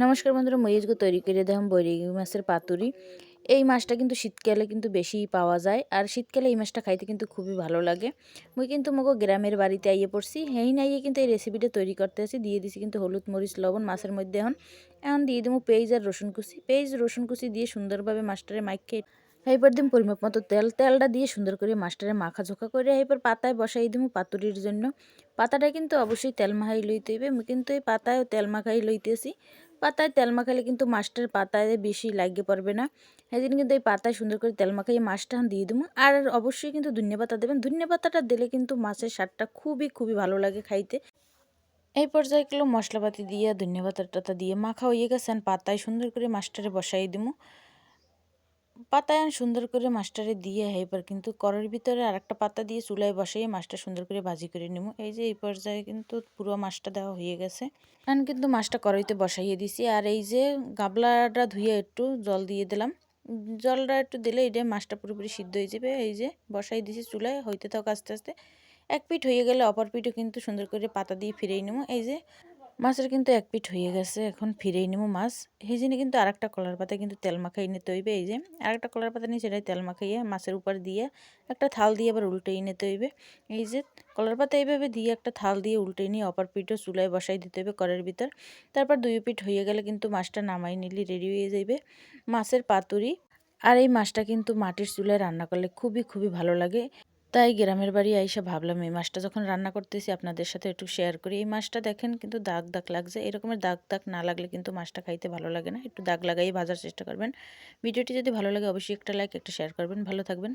নমস্কার বন্ধুরা আজকে তৈরি করে দেখলাম বৈরি মাছের পাতুরি। এই মাছটা কিন্তু শীতকালে কিন্তু বেশি পাওয়া যায় আর শীতকালে এই মাছটা খাইতে কিন্তু খুবই ভালো লাগে। মুই কিন্তু মগো গ্রামের বাড়িতে আইয়ে পড়ছি, হেই নাইয়ে কিন্তু এই রেসিপিটা তৈরি করতে আসি। দিয়ে দিছি কিন্তু হলুদ, মরিচ, লবণ মাছের মধ্যে এখন। এখন দিয়ে দেবো পেঁয়াজ আর রসুন কুচি। পেঁয়াজ, রসুন কুচি দিয়ে সুন্দরভাবে মাছটারে মাইকে এইবার দিম পরিমাপ মতো তেল। তেলটা দিয়ে সুন্দর করে মাছটারে মাখা ঝোঁকা করে এরপর পাতায় বসাই দিব পাতুরির জন্য। পাতাটা কিন্তু অবশ্যই তেল মাখাই লইতে হইবে। কিন্তু এই পাতায় তেল মাখাই লইতেছি। পাতায় তেল মাখালে কিন্তু মাছটার পাতায় বেশি লাগিয়ে পড়বে না। সেদিন কিন্তু এই পাতায় সুন্দর করে তেল মাখাই মাছটা দিয়ে দেবো। আর অবশ্যই কিন্তু ধনিয়া পাতা দেবেন। ধনিয়া পাতাটা দিলে কিন্তু মাছের স্বাদটা খুবই খুবই ভালো লাগে খাইতে। এই পর্যায়ে কিলো মশলাপাতি দিয়ে, ধনিয়া পাতাটা দিয়ে মাখা হয়ে গেছেন পাতায় সুন্দর করে মাছটারে বসাই দিব। পাতায় সুন্দর করে মাছটারে দিয়ে এবার কিন্তু কড়ার ভিতরে আর একটা পাতা দিয়ে চুলায় বসাই মাছটা সুন্দর করে ভাজি করে নেব। এই যে এই পর্যায়ে কিন্তু পুরো মাছটা দেওয়া হয়ে গেছে। এখন কিন্তু মাছটা কড়াইতে বসাইয়ে দিছি। আর এই যে গাবলাটা ধুয়ে একটু জল দিয়ে দিলাম। জলটা একটু দিলে এটা মাছটা পুরোপুরি সিদ্ধ হয়ে যাবে। এই যে বসাই দিছি চুলায়, হইতে থাক আস্তে আস্তে। এক পিঠ হয়ে গেলে অপর পিঠও কিন্তু সুন্দর করে পাতা দিয়ে ফিরেই নেব। এই যে মাছের কিন্তু এক পিঠ হয়ে গেছে, এখন ফিরেই নেব মাছ। এই জন্য কিন্তু আরেকটা কলার পাতায় কিন্তু তেল মাখাই নিতে হইবে, এই যে আরেকটা কলার পাতা নিয়ে সেটাই তেল মাখাইয়ে মাছের উপর দিয়ে একটা থাল দিয়ে আবার উল্টেই নিতে হইবে। এই যে কলার পাতা এইভাবে দিয়ে একটা থাল দিয়ে উল্টে নিয়ে অপর পিঠও চুলায় বসাই দিতে হবে কড়ের ভিতর। তারপর দুই পিঠ হয়ে গেলে কিন্তু মাছটা নামাই নিলে রেডি হয়ে যাবে মাছের পাতুরি, আর এই মাছটা কিন্তু মাটির চুলায় রান্না করলে খুবই খুবই ভালো লাগে। তাই গ্রামের বাড়ি আইসা ভাবলাম, এই মাছটা যখন রান্না করতেছি আপনাদের সাথে একটু শেয়ার করি। এই মাছটা দেখেন কিন্তু দাগ দাগ লাগছে। এরকমের দাগ দাগ না লাগলে কিন্তু মাছটা খাইতে ভালো লাগে না। একটু দাগ লাগাই ভাজার চেষ্টা করবেন। ভিডিওটি যদি ভালো লাগে অবশ্যই একটা লাইক একটা শেয়ার করবেন। ভালো থাকবেন।